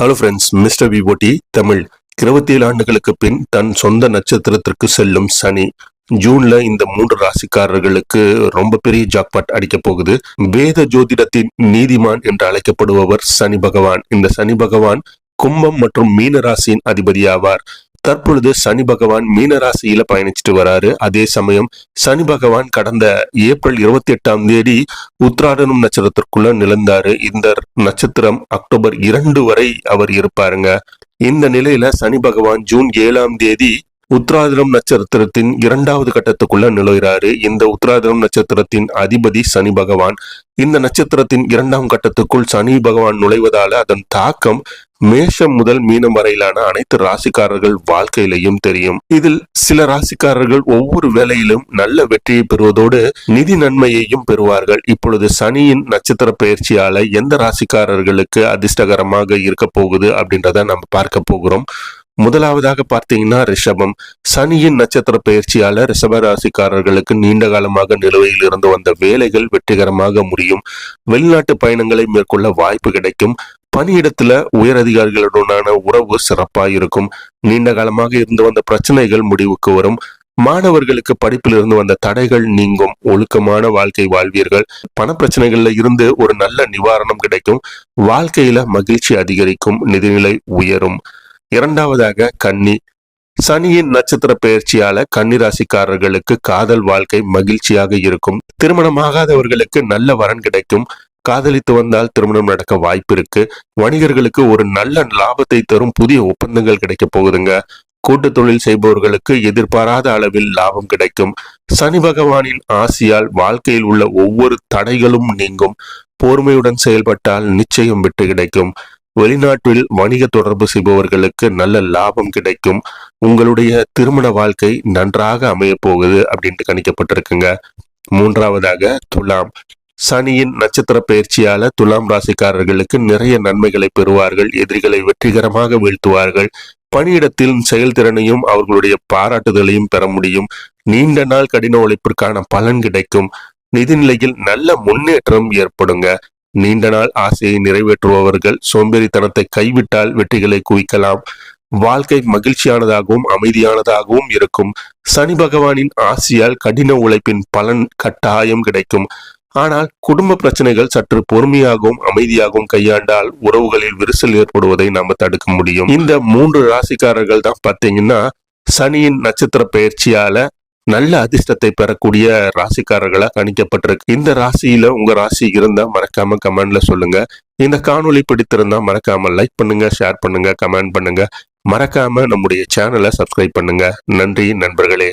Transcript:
Hello friends mister விவோட்டி தமிழ். இருபத்தி ஏழு ஆண்டுகளுக்கு பின் தன் சொந்த நட்சத்திரத்திற்கு செல்லும் சனி. ஜூன்ல இந்த மூன்று ராசிக்காரர்களுக்கு ரொம்ப பெரிய ஜாக்பாட் அடிக்க போகுது. வேத ஜோதிடத்தின் நீதிமான் என்று அழைக்கப்படுபவர் சனி பகவான். இந்த சனி பகவான் கும்பம் மற்றும் மீன ராசியின் அதிபதி ஆவார் தற்பொழுது சனி பகவான் மீனராசியில பயணிச்சுட்டு வராரு. அதே சமயம் சனி பகவான் கடந்த ஏப்ரல் இருபத்தி எட்டாம் தேதி உத்ராடனம் நட்சத்திரத்திற்குள்ள நிலந்தாரு. இந்த நட்சத்திரம் அக்டோபர் இரண்டு வரை அவர் இருப்பாருங்க. இந்த நிலையில சனி பகவான் ஜூன் ஏழாம் தேதி உத்ராதிரம் நட்சத்திரத்தின் இரண்டாவது கட்டத்துக்குள்ள நுழைகிறாரு இந்த உத்ராதிரம் நட்சத்திரத்தின் அதிபதி சனி பகவான். இந்த நட்சத்திரத்தின் இரண்டாம் கட்டத்துக்குள் சனி பகவான் நுழைவதால அதன் தாக்கம் மேஷம் முதல் மீனம் வரையிலான அனைத்து ராசிக்காரர்கள் வாழ்க்கையிலையும் தெரியும். இதில் சில ராசிக்காரர்கள் ஒவ்வொரு வேலையிலும் நல்ல வெற்றியை பெறுவதோடு நிதி நன்மையையும் பெறுவார்கள். இப்பொழுது சனியின் நட்சத்திர பயிற்சியால எந்த ராசிக்காரர்களுக்கு அதிர்ஷ்டகரமாக இருக்க போகுது அப்படின்றத நம்ம பார்க்க போகிறோம். முதலாவதாக பார்த்தீங்கன்னா ரிஷபம். சனியின் நட்சத்திர பயிற்சியால ரிஷப ராசிக்காரர்களுக்கு நீண்ட காலமாக நிலுவையில் இருந்து வந்த வேலைகள் வெற்றிகரமாக முடியும். வெளிநாட்டு பயணங்களை மேற்கொள்ள வாய்ப்பு கிடைக்கும். பணியிடத்துல உயர் அதிகாரிகளுடனான உறவு சிறப்பா இருக்கும் நீண்ட காலமாக இருந்து வந்த பிரச்சனைகள் முடிவுக்கு வரும். மாணவர்களுக்கு படிப்பில் இருந்து வந்த தடைகள் நீங்கும். ஒழுக்கமான வாழ்க்கை வாழ்வீர்கள். பண பிரச்சனைகள்ல இருந்து ஒரு நல்ல நிவாரணம் கிடைக்கும். வாழ்க்கையில மகிழ்ச்சி அதிகரிக்கும். நிதிநிலை உயரும். இரண்டாவதாக கன்னி. சனியின் நட்சத்திர பயிற்சியால கன்னிராசிக்காரர்களுக்கு காதல் வாழ்க்கை மகிழ்ச்சியாக இருக்கும். திருமணமாகாதவர்களுக்கு நல்ல வரன் கிடைக்கும். காதலித்து வந்தால் திருமணம் நடக்க வாய்ப்பு இருக்கு. வணிகர்களுக்கு ஒரு நல்ல லாபத்தை தரும் புதிய ஒப்பந்தங்கள் கிடைக்க போகுதுங்க. கூட்டு தொழில் செய்பவர்களுக்கு எதிர்பாராத அளவில் லாபம் கிடைக்கும். சனி பகவானின் ஆசியால் வாழ்க்கையில் உள்ள ஒவ்வொரு தடைகளும் நீங்கும். பொறுமையுடன் செயல்பட்டால் நிச்சயம் விட்டு கிடைக்கும். வெளிநாட்டில் வணிக தொடர்பு செய்பவர்களுக்கு நல்ல லாபம் கிடைக்கும். உங்களுடைய திருமண வாழ்க்கை நன்றாக அமைய போகுது அப்படின்ட்டு கணிக்கப்பட்டிருக்குங்க. மூன்றாவதாக துலாம். சனியின் நட்சத்திர பயிற்சியால துலாம் ராசிக்காரர்களுக்கு நிறைய நன்மைகளை பெறுவார்கள் எதிரிகளை வெற்றிகரமாக வீழ்த்துவார்கள். பணியிடத்தில் செயல்திறனையும் அவர்களுடைய பாராட்டுதலையும் பெற முடியும். நீண்ட நாள் கடின உழைப்பிற்கான பலன் கிடைக்கும். நிதிநிலையில் நல்ல முன்னேற்றம் ஏற்படுங்க. நீண்ட நாள் ஆசையை நிறைவேற்றுபவர்கள் சோம்பேறித்தனத்தை கைவிட்டால் வெற்றிகளை குவிக்கலாம். வாழ்க்கை மகிழ்ச்சியானதாகவும் அமைதியானதாகவும் இருக்கும். சனி பகவானின் ஆசியால் கடின உழைப்பின் பலன் கட்டாயம் கிடைக்கும். ஆனால் குடும்ப பிரச்சனைகள் சற்று பொறுமையாகவும் அமைதியாகவும் கையாண்டால் உறவுகளில் விரிசல் ஏற்படுவதை நாம தடுக்க முடியும். இந்த மூன்று ராசிக்காரர்கள் தான் பார்த்தீங்கன்னா சனியின் நட்சத்திர பயிற்சியால நல்ல அதிர்ஷ்டத்தை பெறக்கூடிய ராசிக்காரர்களா கணிக்கப்பட்டிருக்கு. இந்த ராசியில உங்க ராசி இருந்தா மறக்காம கமெண்ட்ல சொல்லுங்க. இந்த காணொளி பிடித்திருந்தா மறக்காம லைக் பண்ணுங்க ஷேர் பண்ணுங்க கமெண்ட் பண்ணுங்க. மறக்காம நம்முடைய சேனலை சப்ஸ்கிரைப் பண்ணுங்க. நன்றி நண்பர்களே.